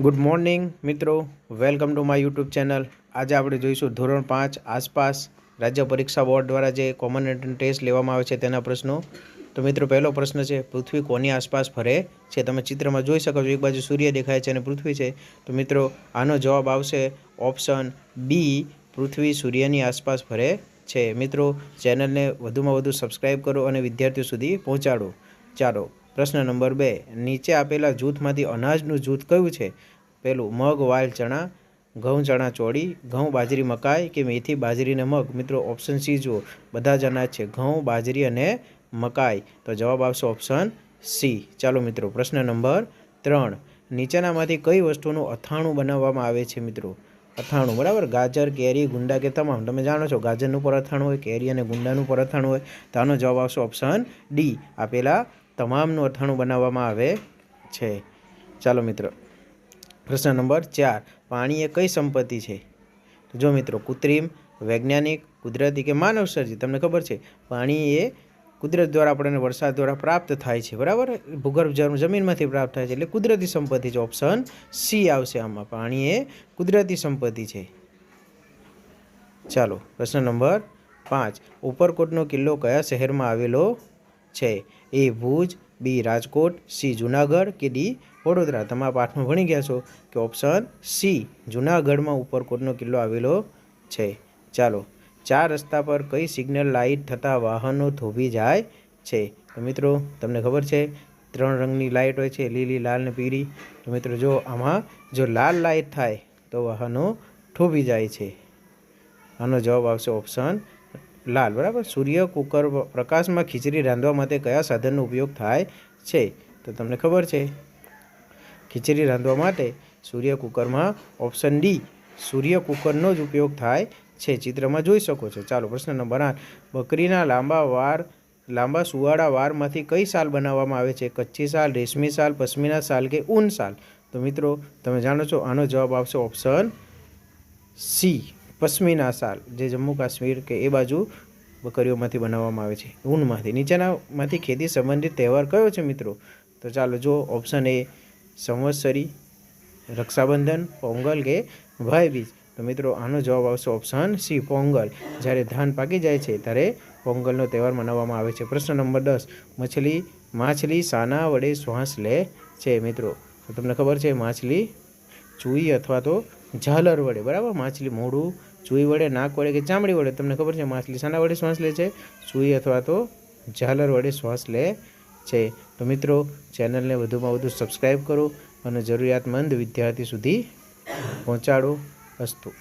Good morning મિત્રો. Welcome to my YouTube channel આજે આપણે જોઈશું ધોરણ પાંચ આસપાસ રાજ્ય પરીક્ષા બોર્ડ દ્વારા જે કોમન એન્ટ્રન્સ ટેસ્ટ લેવામાં આવે છે તેના પ્રશ્નો. તો મિત્રો, પહેલો પ્રશ્ન છે, પૃથ્વી કોની આસપાસ ફરે છે? તમે ચિત્રમાં જોઈ શકો છો, એક બાજુ સૂર્ય દેખાય છે અને પૃથ્વી છે. તો મિત્રો, આનો જવાબ આવશે ઓપ્શન બી પૃથ્વી સૂર્યની આસપાસ ફરે છે. મિત્રો ચેનલને વધુમાં વધુ સબસ્ક્રાઈબ કરો અને વિદ્યાર્થીઓ સુધી પહોંચાડો. ચાલો પ્રશ્ન નંબર બે, નીચે આપેલા જૂથમાંથી અનાજનું જૂથ કયું છે? પેલું, મગ વાલ ચણા, ઘઉં ચણા ચોળી, ઘઉં, બાજરી, મકાઈ કે મેથી બાજરીને મગ? મિત્રો ઓપ્શન સી જુઓ. બધા જ અનાજ છે, ઘઉં, બાજરી અને મકાઈ. તો જવાબ આવશે ઓપ્શન સી. ચાલો મિત્રો, પ્રશ્ન નંબર ત્રણ. નીચેનામાંથી કઈ વસ્તુનું અથાણું બનાવવામાં આવે છે મિત્રો? અથાણું, બરાબર? ગાજર, કેરી ગુંડા કે તમામ. તમે જાણો છો, ગાજરનું પર અથાણું હોય, કેરી અને ગુંડાનું પર અથાણું હોય. તો આનો જવાબ આવશે ઓપ્શન ડી. આપેલા તમામનું અથાણું બનાવવામાં આવે છે. ચાલો મિત્રો, પ્રશ્ન નંબર ચાર પાણી એ કઈ સંપત્તિ છે? જો મિત્રો, કૃત્રિમ, વૈજ્ઞાનિક, કુદરતી કે માનવ સર્જિત, તમને ખબર છે? પાણી એ કુદરત દ્વારા આપણને વરસાદ દ્વારા પ્રાપ્ત થાય છે, બરાબર? ભૂગર્ભ જમીનમાંથી પ્રાપ્ત થાય છે, એટલે કુદરતી સંપત્તિ છે, ઓપ્શન સી આવશે આમાં. પાણી એ કુદરતી સંપત્તિ છે. ચાલો, પ્રશ્ન નંબર પાંચ, ઉપરકોટનો કિલ્લો કયા શહેરમાં આવેલો છે. A Bhuj, B Rajkot, C Junagadh કે ડી વડોદરા. તમે આ પાઠમાં ભણી ગયા છો કે ઓપ્શન સી જુનાગઢમાં ઉપરકોટનો કિલ્લો આવેલો છે. ચાલો, ચાર રસ્તા પર કઈ સિગ્નલ લાઇટ થતાં વાહનો થોભી જાય છે? તો મિત્રો, તમને ખબર છે, ત્રણ રંગની લાઇટ હોય છે, લીલી, લાલ ને પીળી. તો મિત્રો, જો આમાં જો લાલ લાઇટ થાય તો વાહનો થોભી જાય છે. આનો જવાબ આવશે ઓપ્શન લાલ, બરાબર? સૂર્ય, કુકર પ્રકાશમાં ખીચડી રાંધવા માટે કયા સાધનનો ઉપયોગ થાય છે? તો તમને ખબર છે. ખીચડી રાંધવા માટે સૂર્ય કુકરમાં ઓપ્શન ડી, સૂર્ય કુકરનો જ ઉપયોગ થાય છે. ચિત્રમાં જોઈ શકો છો. ચાલો, પ્રશ્ન નંબર આઠ. બકરીના લાંબા વાર, લાંબા સુવાળા વારમાંથી કઈ સાલ બનાવવામાં આવે છે? કચ્છી સાલ, રેશમી સાલ, પશ્મિના સાલ કે ઊન સાલ? તો મિત્રો, તમે જાણો છો, આનો જવાબ આવશે ઓપ્શન સી, પશ્મિના સાલ. જે જમ્મુ કાશ્મીર કે એ બાજુ બકરીઓમાંથી બનાવવામાં આવે છે. ઊનમાંથી. નીચેનામાંથી ખેતી સંબંધિત તહેવાર કયો છે મિત્રો? તો ચાલો જો ઓપ્શન એ સંવત્સરી, રક્ષાબંધન, પોંગલ કે ભાઈબીજ તો મિત્રો આનો જવાબ આવશે ઓપ્શન સી પોંગલ. જ્યારે ધાન પાકી જાય છે ત્યારે પોંગલનો તહેવાર મનાવવામાં આવે છે. પ્રશ્ન નંબર દસ. મછલી, માછલી સાના વડે શ્વાસ લે છે મિત્રો. તમને ખબર છે માછલી ચૂઈ અથવા તો ઝાલર વડે, બરાબર? માછલી મોઢું, ચૂઈ વડે, નાક વડે કે ચામડી વડે? તમને ખબર છે માછલી શાના વડે શ્વાસ લે છે? ચૂઈ અથવા તો ઝાલર વડે શ્વાસ લે છે. તો મિત્રો, ચેનલને વધુમાં વધુ સબસ્ક્રાઈબ કરો અને જરૂરિયાતમંદ વિદ્યાર્થી સુધી પહોંચાડો અસ્તુ.